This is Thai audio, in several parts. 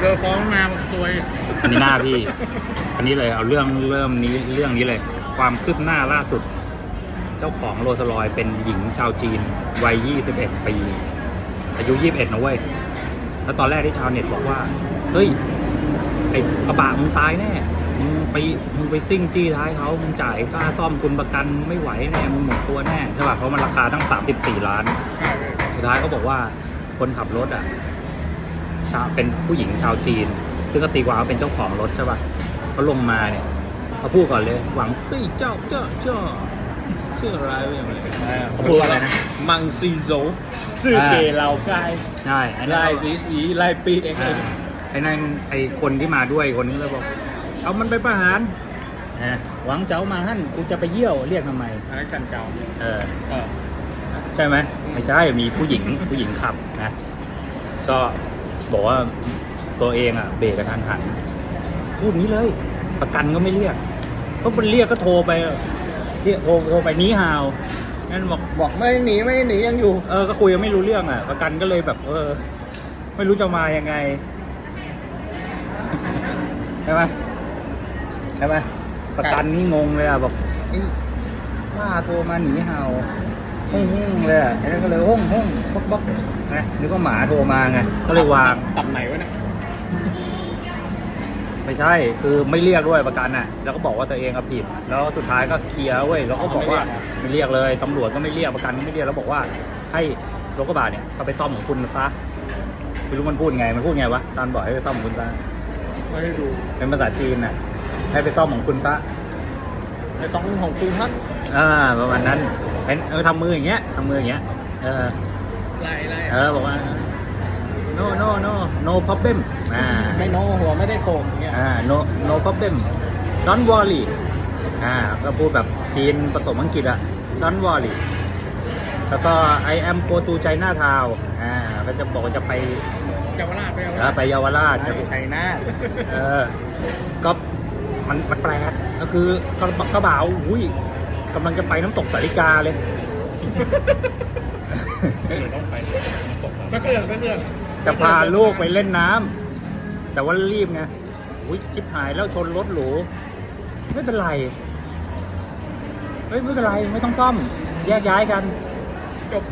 เจอฟ้องมาบอกซวยอันนี้หน้าพี่ อันนี้เลยเอาเรื่องเริ่มนี้เรื่องนี้เลย ความคืบหน้าล่าสุด เจ้าของโรลสลอยเป็นหญิงชาวจีนวัย 21 ปี อายุ 21 นะเว้ย แล้วตอนแรกที่ชาวเน็ตบอกว่า เฮ้ย ไอ้กระบะมึงตายแน่ มึงไปมึงไปซิ่งจี้ท้ายเขามึงจ่ายค่าซ่อมทุนประกันไม่ไหวแน่ มึงหมดตัวแน่ใช่ป่ะเพราะมันราคาตั้ง 34 ล้านใช่เลยสุดท้ายเขาบอกว่าคนขับรถอะ ชาวเป็นผู้หญิงชาวจีน ซึ่งก็ตีความว่าเป็นเจ้าของรถใช่ป่ะเขาลงมาเนี่ยเขาพูดก่อนเลย หวังเฮ้ยเจ้าเจ้าเจ้าชื่ออะไรวะอย่างไรเขาพูดว่าอะไรนะ มังซีโซซื่อเกเหลากายใช่ไอ้นั่นลายสีสีลายปีกเองอ่าไอ้นั่นไอ้คนที่มาด้วยคนนี้เลยบอก เอามันไปประหารอ่าหวังเจ้ามาหั่นกูจะไปเยี่ยวเรียกทำไมอันนั้นกันเก่าเออเออใช่ไหมไม่ใช่มีผู้หญิงผู้หญิงขับนะก็ บอกว่าตัวเองอะเบรกกระทันหัน พูดนี้เลย ประกันก็ไม่เรียกเพราะมันเรียกก็โทรไปเรียกโทรโทรไปนี้ฮาวนั่นบอกบอกไม่หนีไม่หนียังอยู่ เออก็คุยกันไม่รู้เรื่องอะ ประกันก็เลยแบบ เออ ไม่รู้จะมายังไงใช่ไหมใช่ไหมประกันนี่งงเลยอะบอกว่าโทรมาหนีเห่า ห้องห้องเลยอะไอ้นั่นก็เลยห้องห้องบ๊อกบ๊อกนะนึกว่าหมาโทรมาไงก็เลยวางตับไหนวะเนี่ยไม่ใช่คือไม่เรียกด้วยประกันอะ แล้วก็บอกว่าตัวเองอะผิด แล้วสุดท้ายก็เคลียร์เว้ยแล้วก็บอกว่าไม่เรียกเลยตำรวจก็ไม่เรียกประกันก็ไม่เรียกแล้วบอกว่า ให้รถกระบะเนี่ยเขาไปซ่อมของคุณซะไม่รู้มันพูดไงมันพูดไงวะตอนบอกให้ไปซ่อมของคุณซะไม่ได้ดูเป็นภาษาจีนน่ะให้ไปซ่อมของคุณซะ ไอ้สองของคุณท่านอ่าประมาณนั้นเป็นเออทำมืออย่างเงี้ยทำมืออย่างเงี้ยเออไล่ไล่เออบอกว่า no no no no problem อ่าไม่โน้หัวไม่ได้โขงอย่างเงี้ยอ่า no no problem don't worry อ่าก็พูดแบบจีนผสมอังกฤษอะ don't worry แล้วก็ I am go to China Town อ่าก็จะบอกว่าจะไปเยาวราชไปเยาวเอราอชไปเยาวราชไปจะชัยนาทเออก็ มันมันแปลกก็คือกระบะกระบะอุ้ยกำลังจะไปน้ำตกสาริกาเลยต้องไปก็เกลือนก็เกลือนจะพาลูกไปเล่นน้ำแต่ว่ารีบไงอุ้ยชิบหายแล้วชนรถหรูไม่เป็นไรเฮ้ยไม่เป็นไรไม่ต้องซ่อม แยกย้ายกันจบ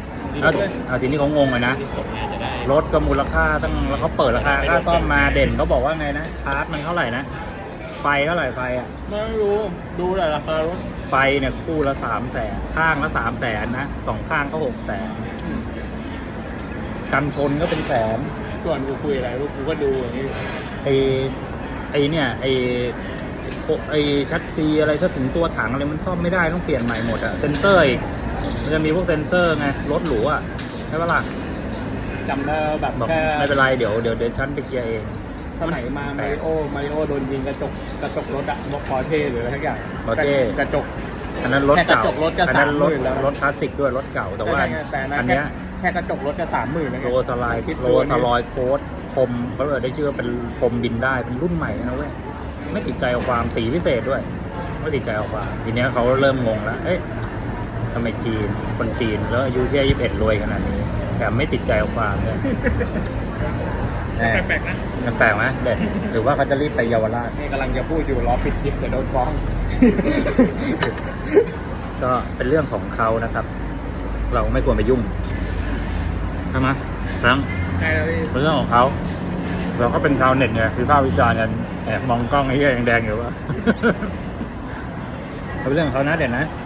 เอาเอาทีนี้เขางงเลยนะรถก็มูลค่าตั้งแล้วเขาเปิดราคาค่าซ่อมมาเด่นเขาบอกว่าไงนะพาร์ทมันเท่าไหร่นะ ไฟเท่าไหร่ไฟอะ ไม่รู้ ดูแต่ราคารถไฟเนี่ยคู่ละสามแสนข้างละสามแสนนะสองข้างก็หกแสนกันชนก็เป็นแสนส่วนกูคุยอะไรกูก็ดูอย่างนี้ ไอไอเนี่ยไอโอไอชัดซีอะไรถ้าถึงตัวถังอะไรมันซ่อมไม่ได้ต้องเปลี่ยนใหม่หมดอะเซนเซอร์อีกมันจะมีพวกเซนเซอร์ไงรถหรูอะใช่ปะล่ะจำได้แบบบอกแค่ ไม่เป็นไรเดี๋ยวเดี๋ยวเดี๋ยวฉันไปเคลียร์เอง สมัยมามาริโอมาริโอโดนยิงกระจกกระจกรถอะบอกพอเช่หรืออะไรทักอย่าง Porsche กระจก อันนั้นรถเก่าแค่กระจกรถก็อันนั้นรถ30,000แล้ว รถคลาสสิกด้วยรถเก่าแต่ว่าแต่อันอันนั้นเนี้ยแค่แค่กระจกรถก็สามหมื่นแล้วไงโรสไลด์คิดโรดูสลอยโค้ดพรมเขาเลยได้ชื่อว่าเป็นพรมบินได้เป็นรุ่นใหม่นะเว้ยไม่ติดใจเอาความสีพิเศษด้วย ไม่ติดใจเอาความทีเนี้ยเขาเริ่มงงแล้วเอ๊ะทำไมจีนคนจีนแล้วอายุแค่ยี่สิบเอ็ดรวยขนาดนี้ แต่ไม่ติดใจเอาความเนี่ยแหมแปลกๆนะมันแปลกไหมเด็ดหรือว่าเขาจะรีบไปเยาวราชนี่กำลังจะพูดอยู่รอปิดคลิปเดี๋ยวโดนฟ้อง ก็เป็นเรื่องของเขานะครับ เราไม่ควรไปยุ่งใช่ไหมครั้งใช่แล้วพี่เป็นเรื่องของเขา เราก็เป็นชาวเน็ตไงคือภาควิจารณ์กันแอบมองกล้องไอ้เหี้ยแดงๆอยู่ว่าเป็นเรื่องของเขานะเด่นนะค